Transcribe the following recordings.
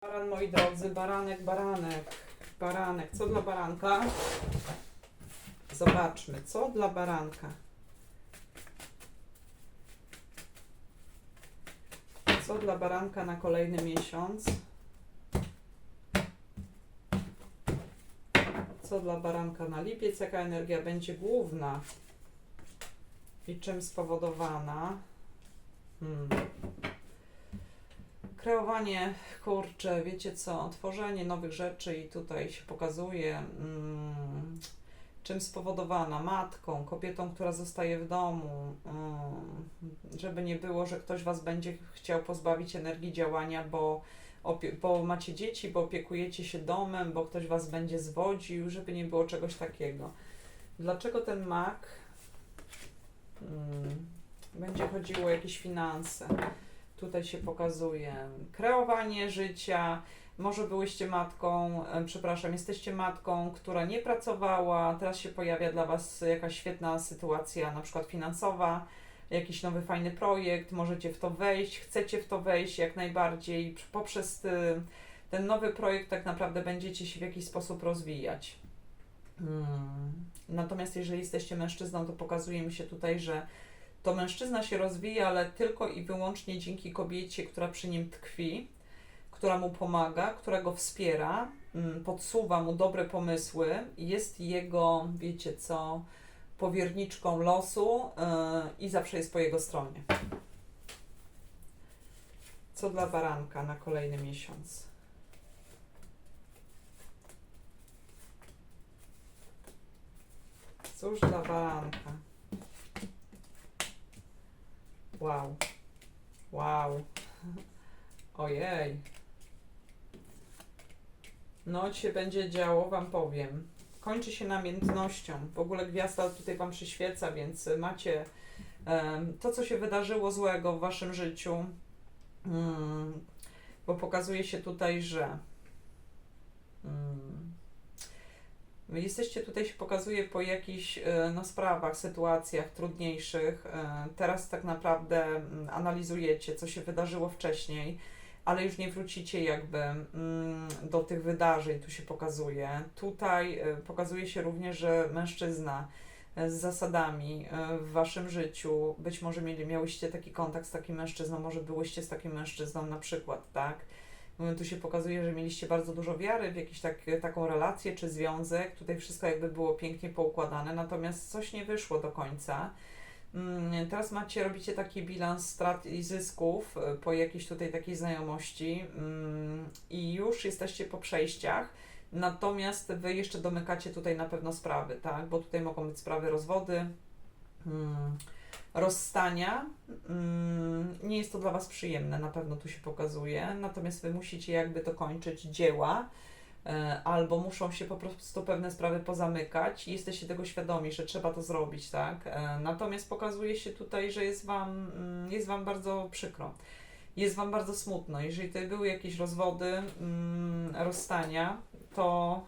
Baran, moi drodzy, baranek, baranek, baranek. Co dla baranka? Zobaczmy, co dla baranka. Co dla baranka na kolejny miesiąc? Co dla baranka na lipiec? Jaka energia będzie główna? I czym spowodowana? Hmm. Kreowanie, kurczę, wiecie co, tworzenie nowych rzeczy i tutaj się pokazuje, mm, czym spowodowana matką, kobietą, która zostaje w domu, mm, żeby nie było, że ktoś Was będzie chciał pozbawić energii działania, bo, bo macie dzieci, bo opiekujecie się domem, bo ktoś Was będzie zwodził, żeby nie było czegoś takiego. Dlaczego ten mak? Mm, będzie chodziło o jakieś finanse tutaj się pokazuje kreowanie życia. Może byłyście matką, e, przepraszam, jesteście matką, która nie pracowała, teraz się pojawia dla Was jakaś świetna sytuacja, na przykład finansowa, jakiś nowy fajny projekt, możecie w to wejść, chcecie w to wejść jak najbardziej. Poprzez y, ten nowy projekt tak naprawdę będziecie się w jakiś sposób rozwijać. Hmm. Natomiast jeżeli jesteście mężczyzną, to pokazuje mi się tutaj, że to mężczyzna się rozwija, ale tylko i wyłącznie dzięki kobiecie, która przy nim tkwi, która mu pomaga, która go wspiera, mm, podsuwa mu dobre pomysły, jest jego, wiecie co, powierniczką losu yy, i zawsze jest po jego stronie. Co dla baranka na kolejny miesiąc? Cóż dla baranka? Wow. Wow. Ojej. No, się będzie działo, Wam powiem. Kończy się namiętnością. W ogóle gwiazda tutaj Wam przyświeca, więc macie em, to, co się wydarzyło złego w Waszym życiu. Mm, bo pokazuje się tutaj, że mm, Jesteście tutaj, się pokazuje po jakichś e, no, sprawach, sytuacjach trudniejszych. E, Teraz tak naprawdę mm, analizujecie, co się wydarzyło wcześniej, ale już nie wrócicie jakby mm, do tych wydarzeń, tu się pokazuje. Tutaj e, pokazuje się również, że mężczyzna z zasadami w waszym życiu, być może mieli, miałyście taki kontakt z takim mężczyzną, może byłyście z takim mężczyzną na przykład, tak? Tu się pokazuje, że mieliście bardzo dużo wiary w jakąś tak, taką relację czy związek. Tutaj wszystko jakby było pięknie poukładane, natomiast coś nie wyszło do końca. Mm, Teraz macie, robicie taki bilans strat i zysków y, po jakiejś tutaj takiej znajomości mm, i już jesteście po przejściach. Natomiast wy jeszcze domykacie tutaj na pewno sprawy, tak? Bo tutaj mogą być sprawy rozwody, mm, rozstania. Mm, Nie jest to dla Was przyjemne, na pewno tu się pokazuje. Natomiast Wy musicie jakby dokończyć dzieła, e, albo muszą się po prostu pewne sprawy pozamykać jesteście tego świadomi, że trzeba to zrobić, tak? E, Natomiast pokazuje się tutaj, że jest Wam, mm, jest wam bardzo przykro. Jest Wam bardzo smutno. Jeżeli tutaj były jakieś rozwody, mm, rozstania, to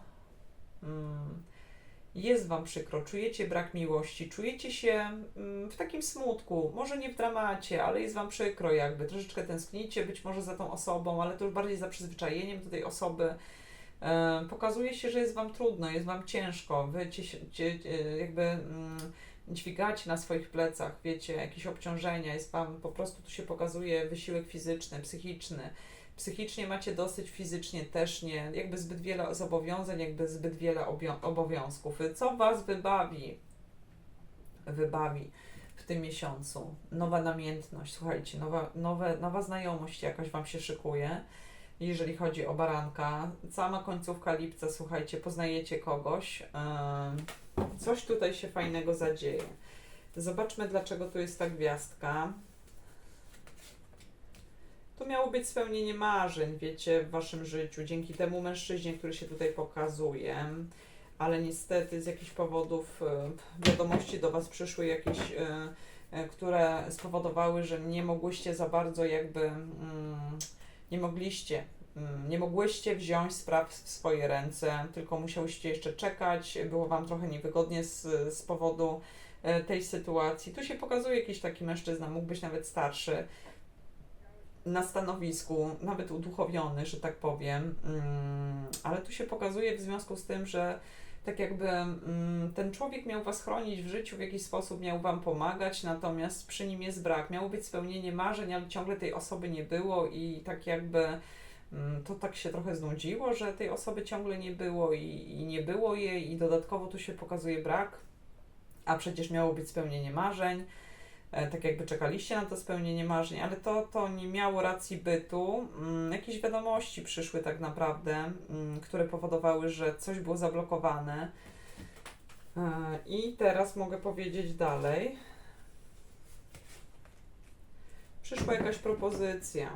jest Wam przykro, czujecie brak miłości, czujecie się mm, w takim smutku, może nie w dramacie, ale jest Wam przykro, jakby troszeczkę tęsknicie być może za tą osobą, ale to już bardziej za przyzwyczajeniem do tej osoby. E, pokazuje się, że jest Wam trudno, jest Wam ciężko, Wy cie, jakby mm, dźwigacie na swoich plecach, wiecie, jakieś obciążenia, jest Wam po prostu tu się pokazuje wysiłek fizyczny, psychiczny. Psychicznie macie dosyć, fizycznie też nie. Jakby zbyt wiele zobowiązań, jakby zbyt wiele obowiązków. Co Was wybawi? Wybawi w tym miesiącu. Nowa namiętność, słuchajcie, nowa, nowe, nowa znajomość jakaś Wam się szykuje. Jeżeli chodzi o baranka, sama końcówka lipca, słuchajcie, poznajecie kogoś. Coś tutaj się fajnego zadzieje. Zobaczmy, dlaczego tu jest ta gwiazdka. To miało być spełnienie marzeń, wiecie, w waszym życiu, dzięki temu mężczyźnie, który się tutaj pokazuje, ale niestety z jakichś powodów e, wiadomości do was przyszły jakieś, e, e, które spowodowały, że nie mogłyście za bardzo jakby, mm, nie mogliście, mm, nie mogłyście wziąć spraw w swoje ręce, tylko musiałyście jeszcze czekać, było wam trochę niewygodnie z, z powodu tej sytuacji. Tu się pokazuje jakiś taki mężczyzna, mógł być nawet starszy, na stanowisku, nawet uduchowiony, że tak powiem, mm, ale tu się pokazuje w związku z tym, że tak jakby mm, ten człowiek miał Was chronić w życiu, w jakiś sposób miał Wam pomagać, natomiast przy nim jest brak. Miało być spełnienie marzeń, ale ciągle tej osoby nie było i tak jakby mm, to tak się trochę znudziło, że tej osoby ciągle nie było i, i nie było jej i dodatkowo tu się pokazuje brak, a przecież miało być spełnienie marzeń tak jakby czekaliście na to spełnienie marzeń, ale to, to nie miało racji bytu. Mm, Jakieś wiadomości przyszły tak naprawdę, mm, które powodowały, że coś było zablokowane. E, I teraz mogę powiedzieć dalej. Przyszła jakaś propozycja.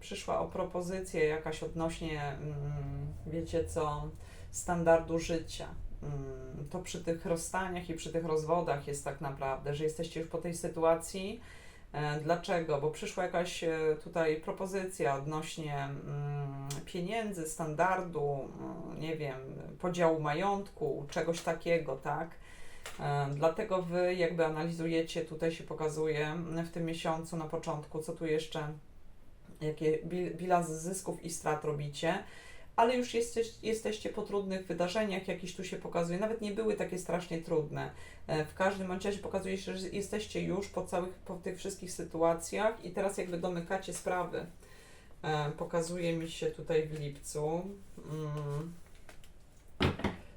Przyszła o propozycję jakaś odnośnie, mm, wiecie co, standardu życia. Mm, To przy tych rozstaniach i przy tych rozwodach jest tak naprawdę, że jesteście już po tej sytuacji. E, Dlaczego? Bo przyszła jakaś e, tutaj propozycja odnośnie mm, pieniędzy, standardu, mm, nie wiem, podziału majątku, czegoś takiego, tak? E, Dlatego wy jakby analizujecie, tutaj się pokazuje w tym miesiącu na początku, co tu jeszcze, jakie bil- bilans zysków i strat robicie, ale już jesteś, jesteście po trudnych wydarzeniach, jakieś tu się pokazuje, nawet nie były takie strasznie trudne. E, W każdym razie pokazuje się, że jesteście już po całych, po tych wszystkich sytuacjach i teraz jakby domykacie sprawy. E, Pokazuje mi się tutaj w lipcu. Mm.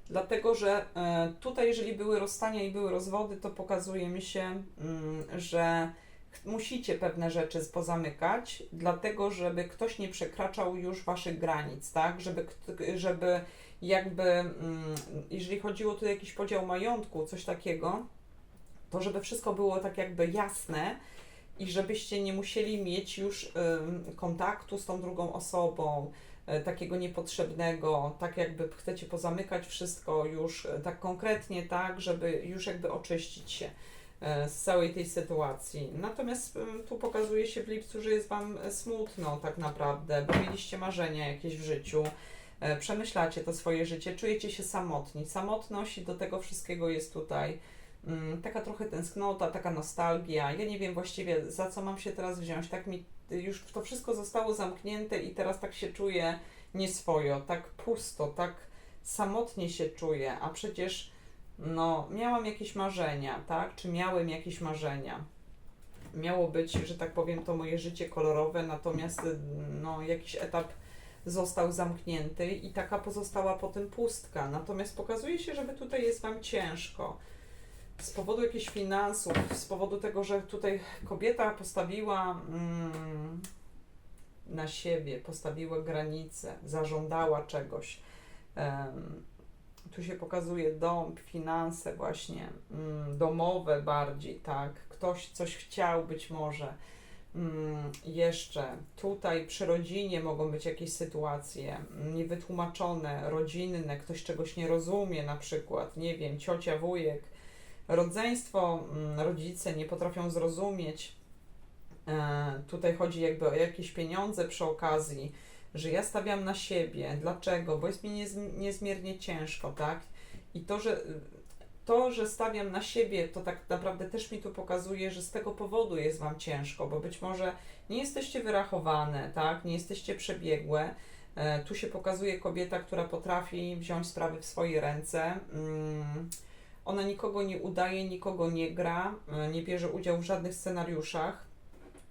Dlatego, że e, tutaj, jeżeli były rozstania i były rozwody, to pokazuje mi się, mm, że musicie pewne rzeczy pozamykać, dlatego, żeby ktoś nie przekraczał już waszych granic, tak? Żeby, żeby jakby, mm, jeżeli chodziło tu o jakiś podział majątku, coś takiego, to żeby wszystko było tak jakby jasne i żebyście nie musieli mieć już kontaktu z tą drugą osobą, e, takiego niepotrzebnego, tak jakby chcecie pozamykać wszystko już e, tak konkretnie, tak, żeby już jakby oczyścić się z całej tej sytuacji. Natomiast tu pokazuje się w lipcu, że jest Wam e, smutno tak naprawdę, bo mieliście marzenia jakieś w życiu, e, przemyślacie to swoje życie, czujecie się samotni. Samotność i do tego wszystkiego jest tutaj mm, taka trochę tęsknota, taka nostalgia. Ja nie wiem właściwie za co mam się teraz wziąć. Tak mi już to wszystko zostało zamknięte i teraz tak się czuję nieswojo, tak pusto, tak samotnie się czuję, a przecież no, miałam jakieś marzenia, tak? Czy miałem jakieś marzenia? Miało być, że tak powiem, to moje życie kolorowe, natomiast no, jakiś etap został zamknięty i taka pozostała potem pustka. Natomiast pokazuje się, że wy tutaj jest Wam ciężko. Z powodu jakichś finansów, z powodu tego, że tutaj kobieta postawiła mm, na siebie, postawiła granice, zażądała czegoś. Em, tu się pokazuje dom, finanse właśnie, mm, domowe bardziej, tak. Ktoś coś chciał być może. Mm, jeszcze tutaj przy rodzinie mogą być jakieś sytuacje mm, niewytłumaczone, rodzinne, ktoś czegoś nie rozumie, na przykład, nie wiem, ciocia, wujek, rodzeństwo, rodzice nie potrafią zrozumieć. E, tutaj chodzi jakby o jakieś pieniądze przy okazji, że ja stawiam na siebie. Dlaczego? Bo jest mi niez- niezmiernie ciężko, tak? I to, że to, że stawiam na siebie, to tak naprawdę też mi tu pokazuje, że z tego powodu jest Wam ciężko, bo być może nie jesteście wyrachowane, tak? Nie jesteście przebiegłe. E, tu się pokazuje kobieta, która potrafi wziąć sprawy w swoje ręce. Mm, ona nikogo nie udaje, nikogo nie gra, e, nie bierze udziału w żadnych scenariuszach,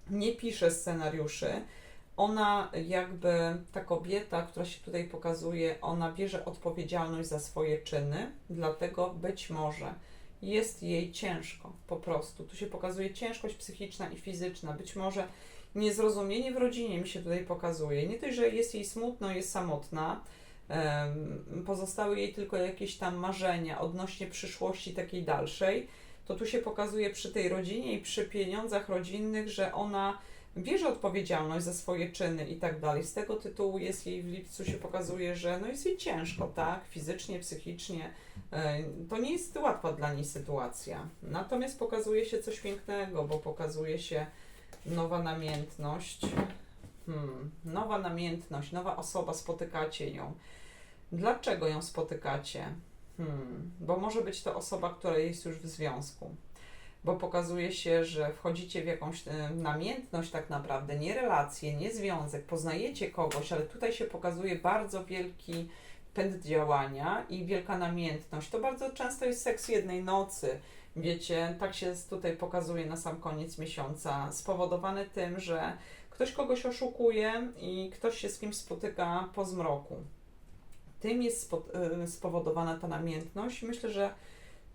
nie pisze scenariuszy. Ona jakby, ta kobieta, która się tutaj pokazuje, ona bierze odpowiedzialność za swoje czyny, dlatego być może jest jej ciężko po prostu. Tu się pokazuje ciężkość psychiczna i fizyczna, być może niezrozumienie w rodzinie mi się tutaj pokazuje. Nie dość, że jest jej smutno, jest samotna, pozostały jej tylko jakieś tam marzenia odnośnie przyszłości takiej dalszej, to tu się pokazuje przy tej rodzinie i przy pieniądzach rodzinnych, że ona bierze odpowiedzialność za swoje czyny i tak dalej. Z tego tytułu jest jej w lipcu się pokazuje, że no jest jej ciężko, tak? Fizycznie, psychicznie. E, To nie jest łatwa dla niej sytuacja. Natomiast pokazuje się coś pięknego, bo pokazuje się nowa namiętność. Hmm, nowa namiętność, nowa osoba, spotykacie ją. Dlaczego ją spotykacie? Hmm, bo może być to osoba, która jest już w związku. Bo pokazuje się, że wchodzicie w jakąś e, namiętność tak naprawdę, nie relację, nie związek, poznajecie kogoś, ale tutaj się pokazuje bardzo wielki pęd działania i wielka namiętność. To bardzo często jest seks jednej nocy. Wiecie, tak się tutaj pokazuje na sam koniec miesiąca, spowodowane tym, że ktoś kogoś oszukuje i ktoś się z kimś spotyka po zmroku. Tym jest y, spowodowana ta namiętność. Myślę, że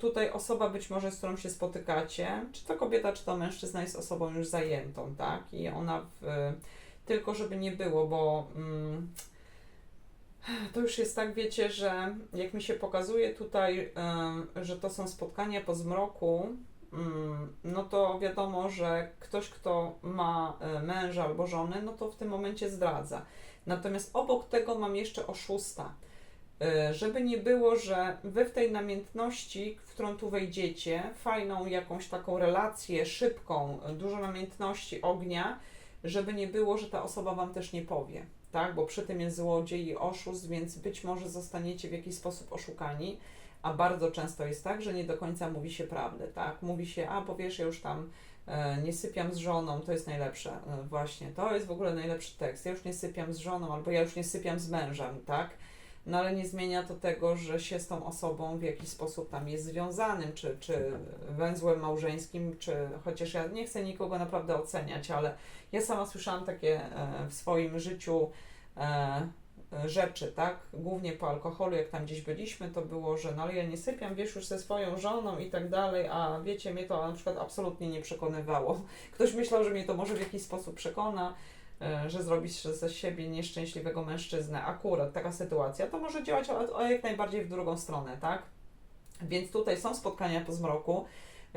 tutaj osoba być może, z którą się spotykacie, czy to kobieta, czy to mężczyzna jest osobą już zajętą, tak? I ona w, tylko żeby nie było, bo mm, to już jest tak, wiecie, że jak mi się pokazuje tutaj, y, że to są spotkania po zmroku, mm, no to wiadomo, że ktoś, kto ma y, męża albo żonę, no to w tym momencie zdradza. Natomiast obok tego mam jeszcze oszusta. Y, Żeby nie było, że wy w tej namiętności, w którą tu wejdziecie, fajną jakąś taką relację, szybką, dużo namiętności ognia, żeby nie było, że ta osoba wam też nie powie, tak? Bo przy tym jest złodziej i oszust, więc być może zostaniecie w jakiś sposób oszukani, a bardzo często jest tak, że nie do końca mówi się prawdę, tak? Mówi się, a bo wiesz, ja już tam e, nie sypiam z żoną, to jest najlepsze, e, właśnie, to jest w ogóle najlepszy tekst, ja już nie sypiam z żoną, albo ja już nie sypiam z mężem, tak? No ale nie zmienia to tego, że się z tą osobą w jakiś sposób tam jest związanym, czy, czy węzłem małżeńskim, czy chociaż ja nie chcę nikogo naprawdę oceniać, ale ja sama słyszałam takie e, w swoim życiu e, rzeczy, tak? Głównie po alkoholu, jak tam gdzieś byliśmy, to było, że no ale ja nie sypiam, wiesz, już ze swoją żoną i tak dalej, a wiecie, mnie to na przykład absolutnie nie przekonywało. Ktoś myślał, że mnie to może w jakiś sposób przekona, że zrobisz ze siebie nieszczęśliwego mężczyznę. Akurat taka sytuacja, to może działać o, o jak najbardziej w drugą stronę, tak? Więc tutaj są spotkania po zmroku,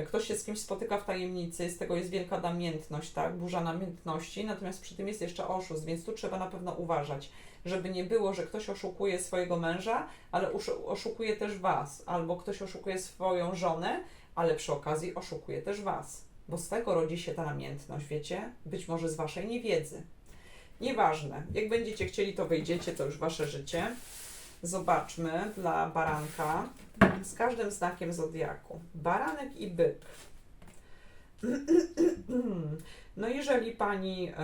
ktoś się z kimś spotyka w tajemnicy, z tego jest wielka namiętność, tak, burza namiętności, natomiast przy tym jest jeszcze oszust, więc tu trzeba na pewno uważać, żeby nie było, że ktoś oszukuje swojego męża, ale oszukuje też was, albo ktoś oszukuje swoją żonę, ale przy okazji oszukuje też was, bo z tego rodzi się ta namiętność, wiecie, być może z waszej niewiedzy. Nieważne, jak będziecie chcieli, to wyjdziecie, to już wasze życie. Zobaczmy dla baranka z każdym znakiem zodiaku. Baranek i byk. No jeżeli pani e,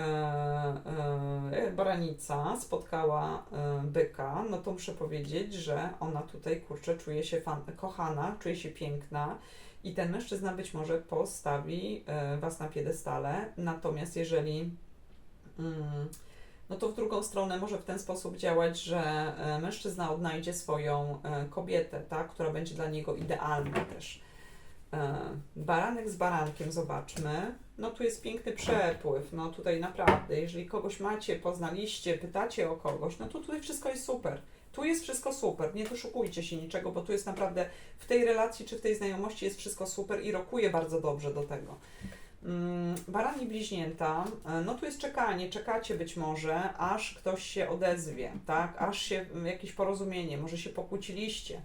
e, baranica spotkała e, byka, no to muszę powiedzieć, że ona tutaj, kurczę, czuje się fan, kochana, czuje się piękna i ten mężczyzna być może postawi was na piedestale. Natomiast jeżeli mm, no to w drugą stronę może w ten sposób działać, że mężczyzna odnajdzie swoją kobietę, tak, która będzie dla niego idealna też. E, Baranek z barankiem, zobaczmy. No tu jest piękny przepływ, no tutaj naprawdę, jeżeli kogoś macie, poznaliście, pytacie o kogoś, no to tutaj wszystko jest super. Tu jest wszystko super, nie doszukujcie się niczego, bo tu jest naprawdę w tej relacji czy w tej znajomości jest wszystko super i rokuje bardzo dobrze do tego. Mm, Barani bliźnięta, e, no tu jest czekanie, czekacie być może, aż ktoś się odezwie, tak, aż się mm, jakieś porozumienie, może się pokłóciliście,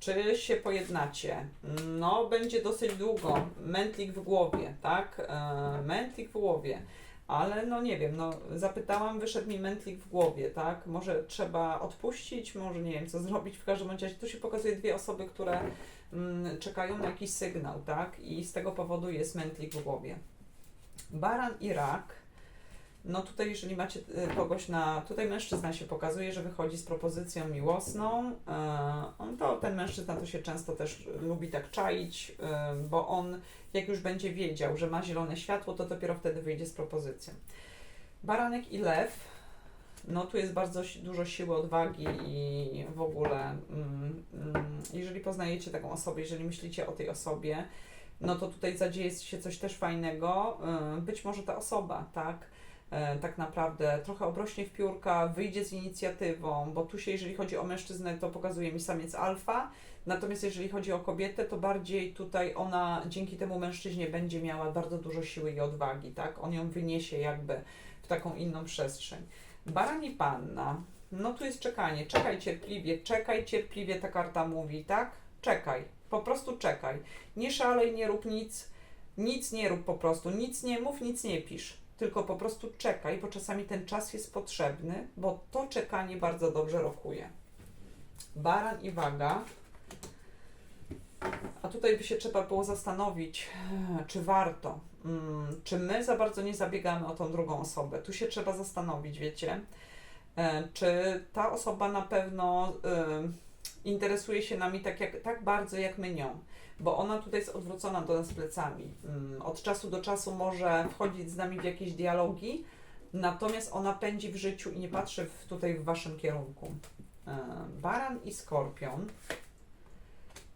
czy się pojednacie, no będzie dosyć długo, mętlik w głowie, tak, e, mętlik w głowie, ale no nie wiem, no zapytałam, wyszedł mi mętlik w głowie, tak, może trzeba odpuścić, może nie wiem co zrobić, w każdym razie tu się pokazuje dwie osoby, które mm, czekają na jakiś sygnał, tak? I z tego powodu jest mętlik w głowie. Baran i rak. No tutaj, jeżeli macie y, kogoś na... Tutaj mężczyzna się pokazuje, że wychodzi z propozycją miłosną. E, on to, ten mężczyzna to się często też lubi tak czaić, e, bo on jak już będzie wiedział, że ma zielone światło, to dopiero wtedy wyjdzie z propozycją. Baranek i lew. No tu jest bardzo dużo siły, odwagi i w ogóle, mm, mm, jeżeli poznajecie taką osobę, jeżeli myślicie o tej osobie, no to tutaj zadzieje się coś też fajnego. y, Być może ta osoba, tak, tak naprawdę trochę obrośnie w piórka, wyjdzie z inicjatywą, bo tu się, jeżeli chodzi o mężczyznę, to pokazuje mi samiec alfa, natomiast jeżeli chodzi o kobietę, to bardziej tutaj ona dzięki temu mężczyźnie będzie miała bardzo dużo siły i odwagi, tak, on ją wyniesie jakby w taką inną przestrzeń. Barani panna, no tu jest czekanie, czekaj cierpliwie, czekaj cierpliwie, ta karta mówi, tak? Czekaj, po prostu czekaj. Nie szalej, nie rób nic, nic nie rób po prostu, nic nie mów, nic nie pisz, tylko po prostu czekaj, bo czasami ten czas jest potrzebny, bo to czekanie bardzo dobrze rokuje. Baran i waga. A tutaj by się trzeba było zastanowić, e, czy warto, mm, czy my za bardzo nie zabiegamy o tą drugą osobę. Tu się trzeba zastanowić, wiecie, e, czy ta osoba na pewno e, interesuje się nami tak, jak, tak bardzo, jak my nią, bo ona tutaj jest odwrócona do nas plecami. Mm, Od czasu do czasu może wchodzić z nami w jakieś dialogi, natomiast ona pędzi w życiu i nie patrzy w, tutaj w waszym kierunku. E, Baran i skorpion.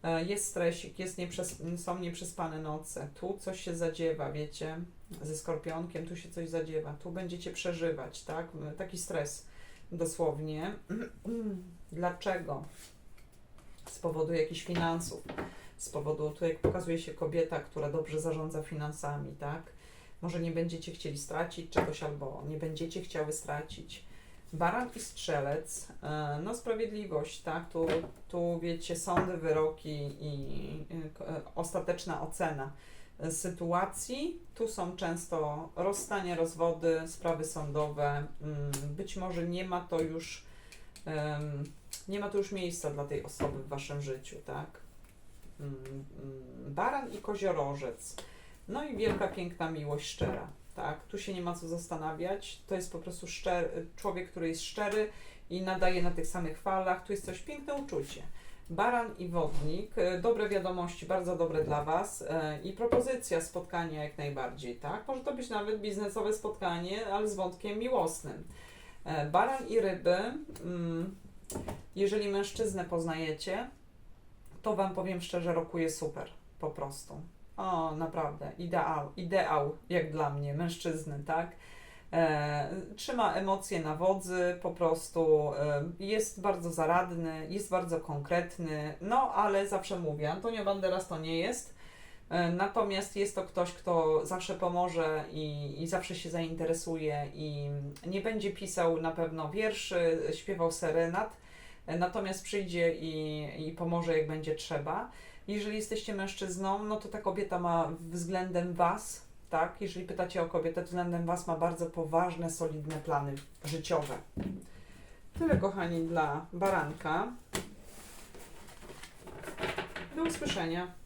E, Jest stresik, jest nieprzes są nieprzespane noce. Tu coś się zadziewa, wiecie, ze skorpionkiem, tu się coś zadziewa. Tu będziecie przeżywać, tak? Taki stres dosłownie. Dlaczego? Z powodu jakichś finansów, z powodu, tu jak pokazuje się kobieta, która dobrze zarządza finansami, tak? Może nie będziecie chcieli stracić czegoś, albo nie będziecie chciały stracić. Baran i strzelec, e, no sprawiedliwość, tak? Tu, tu wiecie, sądy, wyroki i e, e, ostateczna ocena sytuacji. Tu są często rozstania, rozwody, sprawy sądowe. Mm, Być może nie ma to już nie ma tu już miejsca dla tej osoby w waszym życiu, tak? Mm, mm, Baran i koziorożec. No i wielka, piękna miłość szczera, tak? Tu się nie ma co zastanawiać. To jest po prostu szczery, człowiek, który jest szczery i nadaje na tych samych falach. Tu jest coś piękne uczucie. Baran i wodnik, e, dobre wiadomości, bardzo dobre dla Was e, i propozycja spotkania jak najbardziej, tak? Może to być nawet biznesowe spotkanie, ale z wątkiem miłosnym. E, Baran i ryby, mm, jeżeli mężczyznę poznajecie, to Wam powiem szczerze, rokuje super, po prostu. O, naprawdę, ideał, ideał jak dla mnie, mężczyzny, tak? E, trzyma emocje na wodzy, po prostu e, jest bardzo zaradny, jest bardzo konkretny, no ale zawsze mówię, Antonio Banderas to nie jest, e, natomiast jest to ktoś, kto zawsze pomoże i, i zawsze się zainteresuje i nie będzie pisał na pewno wierszy, śpiewał serenat, natomiast przyjdzie i, i pomoże jak będzie trzeba. Jeżeli jesteście mężczyzną, no to ta kobieta ma względem Was, tak? Jeżeli pytacie o kobietę, względem Was ma bardzo poważne, solidne plany życiowe. Tyle, kochani, dla baranka. Do usłyszenia.